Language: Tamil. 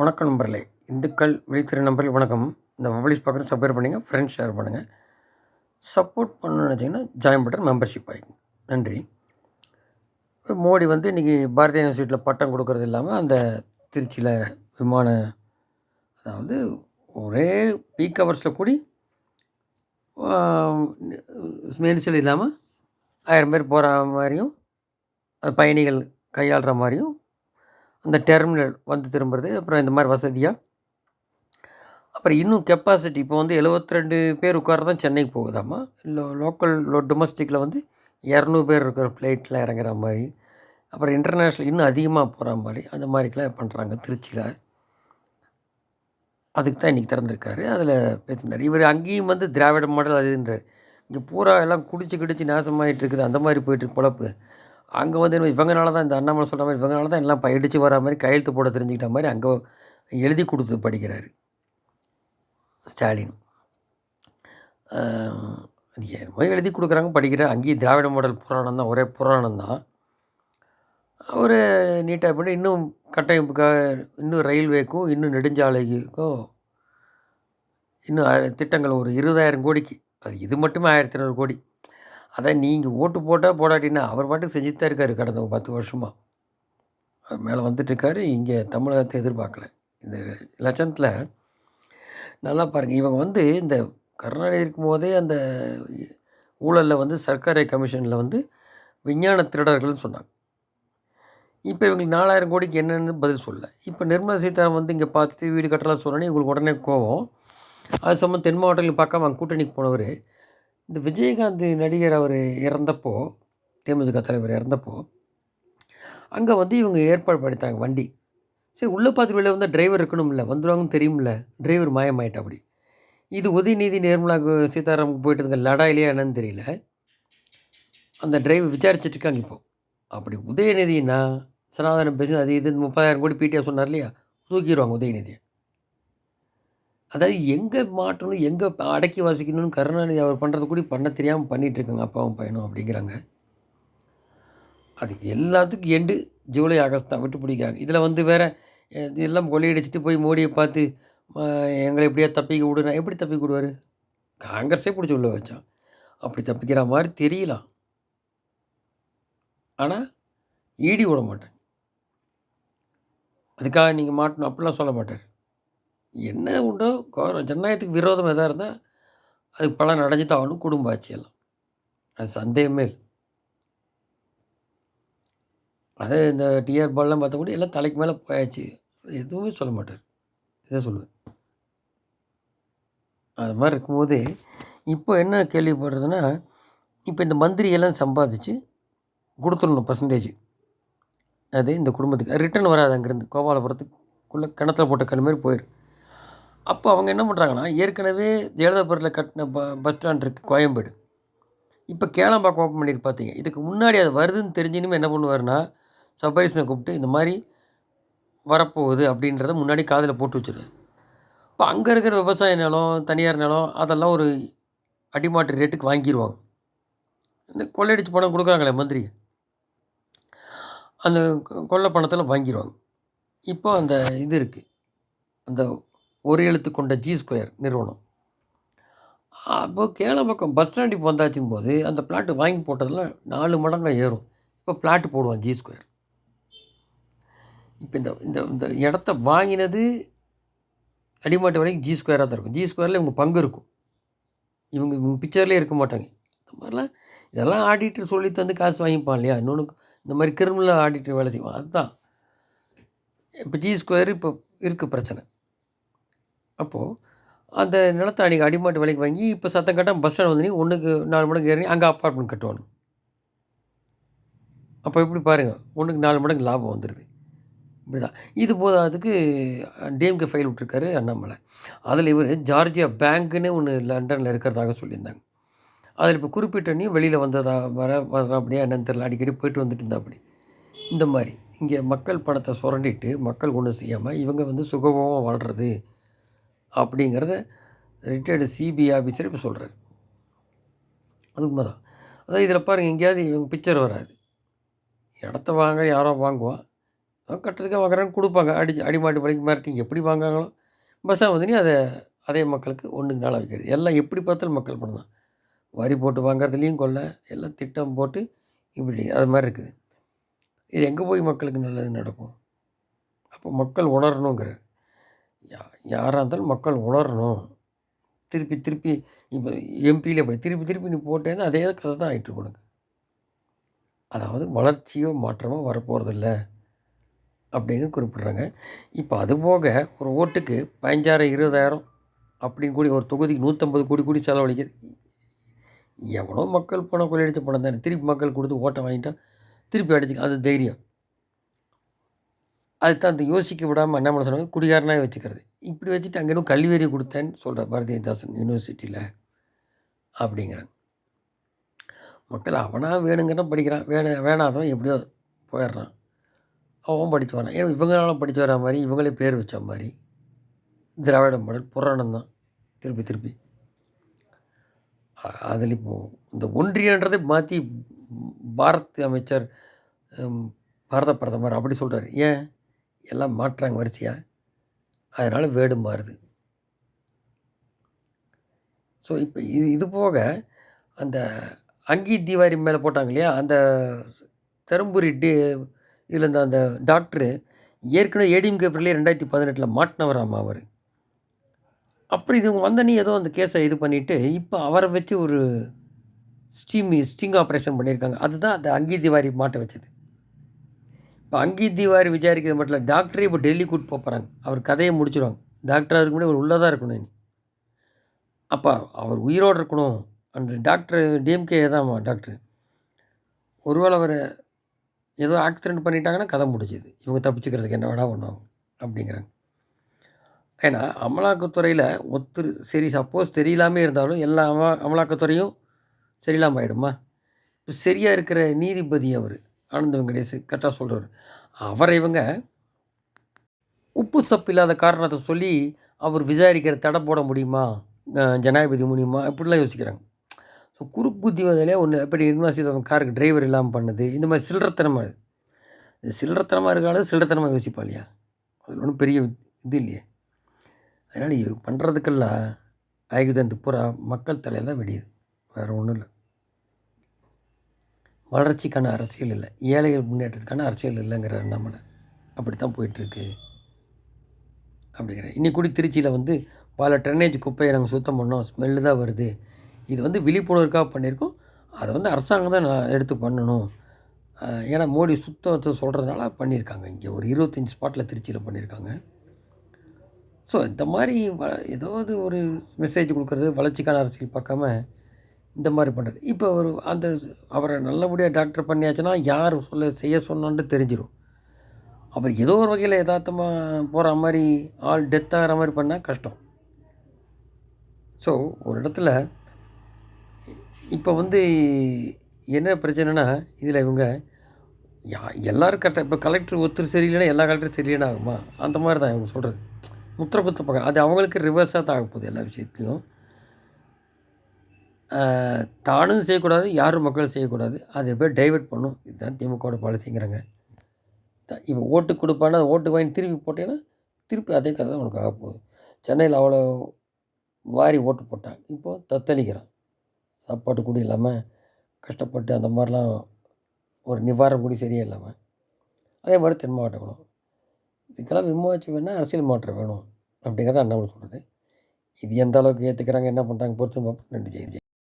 வணக்கம் நண்பர்களே. இந்துக்கள் விழித்திரு நம்பர்கள் வணக்கம். இந்த பப்ளிஷ் பார்க்குறது சப்ஸ்கிரைப் பண்ணுங்க ஃப்ரெண்ட்ஸ் ஷேர் பண்ணுங்கள் சப்போர்ட் பண்ணணும்னு நினச்சிங்கன்னா ஜாயின் பட்டன் மெம்பர்ஷிப் ஆகிங்க நன்றி. மோடி வந்து இன்றைக்கி பாரதிய யூனிவர்சிட்டியில் பட்டம் கொடுக்கறது இல்லாமல் அந்த திருச்சியில் விமான அதாவது ஒரே பீக் ஹவர்ஸில் கூடி நெரிசல் இல்லாமல் ஆயிரம் பேர் போகிற மாதிரியும் அது பயணிகள் கையாளுற மாதிரியும் அந்த டெர்மினல் வந்து திரும்புறது அப்புறம் இந்த மாதிரி வசதியாக அப்புறம் இன்னும் கெப்பாசிட்டி இப்போ வந்து 72 பேர் உட்கார தான் சென்னைக்கு போகுதாம்மா? இல்லை லோக்கல் டொமஸ்டிக்கில் வந்து இரநூறு பேர் இருக்கிற ஃப்ளைட்டில் இறங்குற மாதிரி அப்புறம் இன்டர்நேஷ்னல் இன்னும் அதிகமாக போகிற மாதிரி அந்த மாதிரிக்கெலாம் பண்ணுறாங்க திருச்சியில். அதுக்கு தான் இன்றைக்கி திறந்துருக்காரு. அதில் பேசினார் இவர் அங்கேயும் வந்து திராவிட மாடல் அதுன்றார் இங்கே பூரா எல்லாம் குடிச்சு கிடிச்சு நாசமாகிட்டு இருக்குது. அந்த மாதிரி போயிட்டு பொழப்பு. அங்கே வந்து இவங்கனால தான் இந்த அண்ணாமலை சொல்கிற மாதிரி இவங்கனால தான் எல்லாம் படிச்சு வர மாதிரி கையெழுத்து போட தெரிஞ்சுக்கிட்ட மாதிரி அங்கே எழுதி கொடுத்து படிக்கிறார். ஸ்டாலின். அது என்னமோ எழுதி கொடுக்குறாங்க படிக்கிற அங்கேயும் திராவிட மாடல் புராணம் தான் ஒரே புராணம் தான். அவர் நீட்டாக பண்ணி இன்னும் கட்டமைப்புக்காக இன்னும் ரயில்வேக்கும் இன்னும் நெடுஞ்சாலைக்கும் இன்னும் திட்டங்கள் ஒரு இருபதாயிரம் கோடிக்கு. அது இது மட்டுமே ஆயிரத்தி ஐநூறு கோடி. அதான் நீங்கள் ஓட்டு போட்டால் போடாட்டின்னா அவர் பாட்டுக்கு செஞ்சுட்டு தான் இருக்கார் கடந்த ஒரு பத்து வருஷமாக அவர் மேலே வந்துட்டுருக்காரு இங்கே தமிழகத்தை எதிர்பார்க்கல. இந்த லட்சத்தில் நல்லா பாருங்கள் இவங்க வந்து இந்த கர்நாடகிக்கும் போதே அந்த ஊழலில் வந்து சர்க்காரை கமிஷனில் வந்து விஞ்ஞான திருடர்கள்னு சொன்னாங்க. இப்போ இவங்களுக்கு நாலாயிரம் கோடிக்கு என்னென்னு பதில் சொல்லலை. இப்போ நிர்மலா சீதாராமன் வந்து இங்கே பார்த்துட்டு வீடு கட்டலாம் சொன்னோன்னே இவங்களுக்கு உடனே கோவம். அது சம்மந்தம் தென் மாவட்டங்களுக்கு பார்க்காம கூட்டணிக்கு போனவர் இந்த விஜயகாந்த் நடிகர் அவர் இறந்தப்போ தேமுதிக தலைவர் இறந்தப்போ அங்கே வந்து இவங்க ஏற்பாடு பண்ணித்தாங்க வண்டி. சரி உள்ளே பார்த்து வெளியே வந்தால் டிரைவர் இருக்கணும்ல வந்துடுவாங்கன்னு தெரியும்ல டிரைவர் மாயமாயிட்டா அப்படி. இது உதயநிதி நிர்மலா கு- சீதாராமன் போயிட்டு இருக்க லடாயிலையா என்னன்னு தெரியல. அந்த டிரைவர் விசாரிச்சுட்டு இருக்காங்க இப்போது அப்படி உதயநிதினா சனாதனம் பேசி அது இது முப்பதாயிரம் கோடி பிடிஆர் சொன்னார் இல்லையா? தூக்கிடுவாங்க உதயநிதியை. அதாவது எங்கே மாற்றணும் எங்கே அடக்கி வாசிக்கணும்னு கருணாநிதி அவர் பண்ணுறது கூட பண்ண தெரியாமல் பண்ணிகிட்ருக்காங்க இருக்காங்க அப்பாவும் பையனும் அப்படிங்கிறாங்க. அது எல்லாத்துக்கும் எண்டு ஜூலை ஆகஸ்ட் தான் விட்டு பிடிக்காங்க இதில் வந்து வேற இதெல்லாம் கொள்ளையடிச்சிட்டு போய் மோடியை பார்த்து எங்களை எப்படியா தப்பிக்க விடுனா எப்படி தப்பிக்க விடுவார்? காங்கிரஸே பிடிச்சி உள்ள வச்சான். அப்படி தப்பிக்கிற மாதிரி தெரியலாம் ஆனால் ஈடி விட மாட்டேன் அதுக்காக நீங்கள் மாட்டணும் அப்படிலாம் சொல்ல மாட்டார். என்ன உண்டோ கௌர- ஜனநாயகத்துக்கு விரோதம் எதாக இருந்தால் அதுக்கு பலன் அடைஞ்சு தான் ஆகணும் குடும்ப ஆட்சி எல்லாம் அது சந்தேகமே இல்லை. அதே இந்த டிஆர் பால்லாம் பார்த்தா கூட எல்லாம் தலைக்கு மேலே போயாச்சு. எதுவுமே சொல்ல மாட்டார். இதை சொல்லுவேன். அது மாதிரி இருக்கும்போது இப்போ என்ன கேள்விப்படுறதுன்னா இப்போ இந்த மந்திரியெல்லாம் சம்பாதிச்சு கொடுத்துடணும் பர்சன்டேஜ் அது இந்த குடும்பத்துக்கு. ரிட்டர்ன் வராது அங்கேருந்து. கோபாலபுரத்துக்குள்ளே கிணத்துல போட்ட கல் மாதிரி போயிடும் அப்போ அவங்க என்ன பண்ணுறாங்கன்னா ஏற்கனவே ஜெயலலிதாபுரத்தில் கட்டின ப பஸ் ஸ்டாண்ட் இருக்குது கோயம்பேடு. இப்போ கேளம்பாக்கம் ஓப்பன் பண்ணிட்டு பார்த்தீங்க இதுக்கு முன்னாடி அது வருதுன்னு தெரிஞ்சுனுமே என்ன பண்ணுவாருன்னா சபரிசனை கூப்பிட்டு இந்த மாதிரி வரப்போகுது அப்படின்றத முன்னாடி காதில் போட்டு வச்சிருவாரு. இப்போ அங்கே இருக்கிற விவசாய நிலம் தனியார் நிலம் அதெல்லாம் ஒரு அடிமாட்டு ரேட்டுக்கு வாங்கிடுவாங்க இந்த கொள்ளையடிச்சு பணம் கொடுக்குறாங்களே மந்திரி அந்த கொள்ளை பணத்தில் வாங்கிடுவாங்க இப்போ அந்த இது இருக்குது அந்த ஒரு எழுத்து கொண்ட ஜி ஸ்கொயர் நிறுவனம். அப்போ பக்கம் பஸ் ஸ்டாண்டுக்கு வந்தாச்சும் போது அந்த பிளாட்டு வாங்கி போட்டதில் நாலு மடங்காக ஏறும். இப்போ பிளாட்டு போடுவான் ஜி ஸ்கொயர் இப்போ இந்த இந்த இந்த இடத்த வாங்கினது அடிமாட்டு வரைக்கும் ஜி ஸ்கொயராக தான் இருக்கும். ஜி ஸ்கொயரில் இவங்க பங்கு இருக்கும். இவங்க இவங்க பிக்சர்லேயே இருக்க மாட்டாங்க. இந்த மாதிரிலாம் இதெல்லாம் ஆடிட்டர் சொல்லி தந்து காசு வாங்கிப்பான் இல்லையா? இன்னொன்று இந்த மாதிரி கிரிமினல் ஆடிட்டர் வேலை செய்வான். அதுதான். இப்போ ஜி ஸ்கொயர் இப்போ இருக்குது பிரச்சனை. அப்போது அந்த நிலத்தை அன்றைக்கி அடிமாட்டு விலைக்கு வாங்கி இப்போ சத்தம் கட்டால் பஸ் ஸ்டாண்ட் வந்து ஒன்றுக்கு நாலு மடங்கு ஏறி அங்கே அப்பார்ட்மெண்ட் கட்டுவானு அப்போ எப்படி பாருங்கள் ஒன்றுக்கு நாலு மடங்கு லாபம் வந்துடுது இப்படி தான் இது போதாதுக்கு டிஎம்கே ஃபைல் விட்ருக்காரு அண்ணாமலை. அதில் இவர் ஜார்ஜியா பேங்க்குன்னு ஒன்று லண்டனில் இருக்கிறதாக சொல்லியிருந்தாங்க. அதில் இப்போ குறிப்பிட்டனே வெளியில் வந்ததா வர வர அப்படியே என்னன்னு தெரியல. அடிக்கடி போயிட்டு வந்துட்டு இருந்தா அப்படி இந்த மாதிரி இங்கே மக்கள் பணத்தை சுரண்டிட்டு மக்கள் ஒன்றும் செய்யாமல் இவங்க வந்து சுகபமாக வாழ்கிறது அப்படிங்கிறத ரிட்டையர்டு சிபிஐ ஆஃபீஸர் இப்போ சொல்கிறார் அது உண்மைதான் அதான் இதில் பாருங்கள் எங்கேயாவது இவங்க பிக்சர் வராது. இடத்த வாங்க யாரோ வாங்குவான் கட்டுறதுக்காக வாங்குறாங்க கொடுப்பாங்க. அடி அடிமாட்டு பணிக்கு மிரட்டி எப்படி வாங்காங்களோ பஸ்ஸாக வந்து அதை அதே மக்களுக்கு ஒன்றுக்கு நாளாக வைக்கிறது எல்லாம் எப்படி பார்த்தாலும் மக்கள் பணம் தான். வரி போட்டு வாங்குறதுலேயும் கொள்ள எல்லாம் திட்டம் போட்டு இப்படி அது மாதிரி இருக்குது. இது எங்கே போய் மக்களுக்கு நல்லது நடக்கும்? அப்போ மக்கள் உணரணுங்கிற யா யாராக இருந்தாலும் மக்கள் உணரணும். திருப்பி திருப்பி இப்போ எம்பியில் இப்படி திருப்பி திருப்பி நீ போட்டேன்னா அதே கதை தான் ஆகிட்டு உனக்கு. அதாவது வளர்ச்சியோ மாற்றமோ வரப்போகிறதில்ல அப்படின்னு குறிப்பிட்றாங்க. இப்போ அது போக ஒரு ஓட்டுக்கு பதினஞ்சாயிரம் இருபதாயிரம் அப்படின்னு கூடி ஒரு தொகுதிக்கு நூற்றம்பது கோடி கூடி செலவழிக்கிறது எவ்வளோ மக்கள் பணம் கொள்ளையடிச்ச பணம் தானே. திருப்பி மக்கள் கொடுத்து ஓட்டை வாங்கிட்டா திருப்பி அடிச்சு அது தைரியம். அதுதான் அந்த யோசிக்க விடாமல் என்ன பண்ண சொன்னாங்க குடிகாரனாக வச்சுக்கிறது. இப்படி வச்சுட்டு அங்கே இன்னும் கல்வியறி கொடுத்தேன்னு சொல்கிற பாரதிதாசன் யூனிவர்சிட்டியில் அப்படிங்கிறாங்க. மக்கள் அவனாக வேணுங்கிறத படிக்கிறான். வேணு வேணாதவன் எப்படியோ போயிடுறான். அவன் படித்து வரான். ஏன்னா இவங்களால படித்து வர மாதிரி இவங்களே பேர் வச்ச மாதிரி திராவிட மாடல் புராணம் தான். திருப்பி திருப்பி. அதில் இப்போது இந்த ஒன்றியன்றதை மாற்றி பாரத் அமைச்சர் பாரத பிரதமர் அப்படி சொல்கிறார் ஏன்? எல்லாம் மாற்றுறாங்க வரிசையாக அதனால் வேடு மாறுது. ஸோ இப்போ இது இது போக அந்த அங்கி தீவாரி மேலே போட்டாங்க இல்லையா? அந்த தருமபுரி டி இதில் இந்த அந்த டாக்டரு ஏற்கனவே ஏடிஎம் கேப்பர்லேயே ரெண்டாயிரத்தி பதினெட்டில் மாட்டினவராமா அவர். அப்புறம் இது வந்தனே ஏதோ அந்த கேஸை இது பண்ணிவிட்டு இப்போ அவரை வச்சு ஒரு ஸ்டீம் ஸ்டிங் ஆப்ரேஷன் பண்ணியிருக்காங்க. அதுதான் அந்த அங்கி திவாரி மாட்ட வச்சது. இப்போ அங்கி திவாரி விசாரிக்கிறது மட்டும் இல்லை டாக்டரே இப்போ டெல்லி கூட்டு போகிறாங்க அவர் கதையை முடிச்சிடுவாங்க டாக்டராக இருக்க முடியும் அவர் தான் இருக்கணும் இனி. அப்போ அவர் உயிரோடு இருக்கணும் அந்த டாக்டர் டிஎம்கே தான்மா டாக்டர் ஒருவேளை அவர் ஏதோ ஆக்சிடெண்ட் பண்ணிட்டாங்கன்னா கதை முடிஞ்சுது. இவங்க தப்பிச்சுக்கிறதுக்கு என்ன வேணா பண்ணுவாங்க அப்படிங்கிறாங்க. ஏன்னா அமலாக்கத்துறையில் ஒத்து சரி சப்போஸ் தெரியலாமே இருந்தாலும் எல்லா அமலாக்கத்துறையும் சரியில்லாமல் ஆகிடுமா இப்போ சரியாக இருக்கிற நீதிபதி அவர் ஆனந்த வெங்கடேஷ் கரெக்டாக சொல்கிறார் அவரை இவங்க உப்பு சப்பு இல்லாத காரணத்தை சொல்லி அவர் விசாரிக்கிற தடை போட முடியுமா? ஜனாதிபதி முடியுமா? இப்படிலாம் யோசிக்கிறாங்க. ஸோ குறுக்கு வந்ததுலேயே ஒன்று எப்படி யூனிவர்சிட்டி காருக்கு டிரைவர் இல்லாமல் பண்ணுது? இந்த மாதிரி சில்லறத்தனமாக இது சில்லறத்தனமாக இருக்காலும் சில்லறத்தனமாக யோசிப்பா இல்லையா? அது ஒன்றும் பெரிய இது இல்லையே. அதனால் இது பண்ணுறதுக்கெல்லாம் ஆயுதம் புறா மக்கள் தலையில் தான் வெடியுது. வேறு ஒன்றும் இல்லை. வளர்ச்சிக்கான அரசியல் இல்லை. ஏழைகள் முன்னேற்றத்துக்கான அரசியல் இல்லைங்கிற நம்மளை. அப்படி தான் போயிட்டுருக்கு. அப்படிங்கிற இன்னைக்கு கூட திருச்சியில் வந்து பல டன்னேஜ் குப்பையை நாங்கள் சுத்தம் பண்ணோம். ஸ்மெல்லு தான் வருது. இது வந்து விழிப்புணர்வுக்காக பண்ணியிருக்கோம். அதை வந்து அரசாங்கம் தான் நான் எடுத்து பண்ணணும். ஏன்னா மோடி சுத்தத்தை சொல்கிறதுனால பண்ணியிருக்காங்க. இங்கே ஒரு இருபத்தஞ்சி ஸ்பாட்டில் திருச்சியில் பண்ணியிருக்காங்க. ஸோ இந்த மாதிரி வ ஏதாவது ஒரு மெசேஜ் கொடுக்குறது வளர்ச்சிக்கான அரசியல் பார்க்காம இந்த மாதிரி பண்ணுறது இப்போ ஒரு அந்த அவரை நல்லபடியாக டாக்டர் பண்ணியாச்சுன்னா யார் சொல்ல செய்ய சொன்னான்ட்டு தெரிஞ்சிடும் அவர் ஏதோ ஒரு வகையில் யதார்த்தமாக போகிற மாதிரி ஆள் டெத் ஆகிற மாதிரி பண்ணால் கஷ்டம். ஸோ ஒரு இடத்துல இப்போ வந்து என்ன பிரச்சனைனா இதில் இவங்க யா எல்லோரும் கரெக்டாக இப்போ கலெக்டர் ஒருத்தர் சரியில்லைனா எல்லா கலெக்டரும் சரியில்லைன்னா ஆகுமா? அந்த மாதிரி தான் இவங்க சொல்கிறது முத்திர குத்த பக்கம். அது அவங்களுக்கு ரிவர்ஸாக தான் ஆக போகுது எல்லா விஷயத்துலையும். தானும் செய்யக்கூடாது யாரும் மக்களும் செய்யக்கூடாது. அதை போய் டைவெர்ட் பண்ணும். இதுதான் திமுகவோட பாலிசிங்கிறாங்க இப்போ ஓட்டு கொடுப்பானா ஓட்டு வாங்கி திருப்பி போட்டேன்னா திருப்பி அதே கதை தான் உனக்கு ஆக போகுது. சென்னையில் அவ்வளோ வாரி ஓட்டு போட்டாங்க இப்போது தத்தளிக்கிறான். சாப்பாட்டு கூட இல்லாமல் கஷ்டப்பட்டு அந்த மாதிரிலாம் ஒரு நிவாரணம் கூட சரியே இல்லாமல் அதே மாதிரி தென் மாவட்டங்களும். இதுக்கெல்லாம் விமோச்சு வேணால் அரசியல் மாற்றம் வேணும். அப்படிங்கிறத அண்ணாமலை சொல்கிறது இது எந்த அளவுக்கு ஏற்றுக்கிறாங்க என்ன பண்ணுறாங்க பொறுத்து நன்றி ஜெய் ஜெய்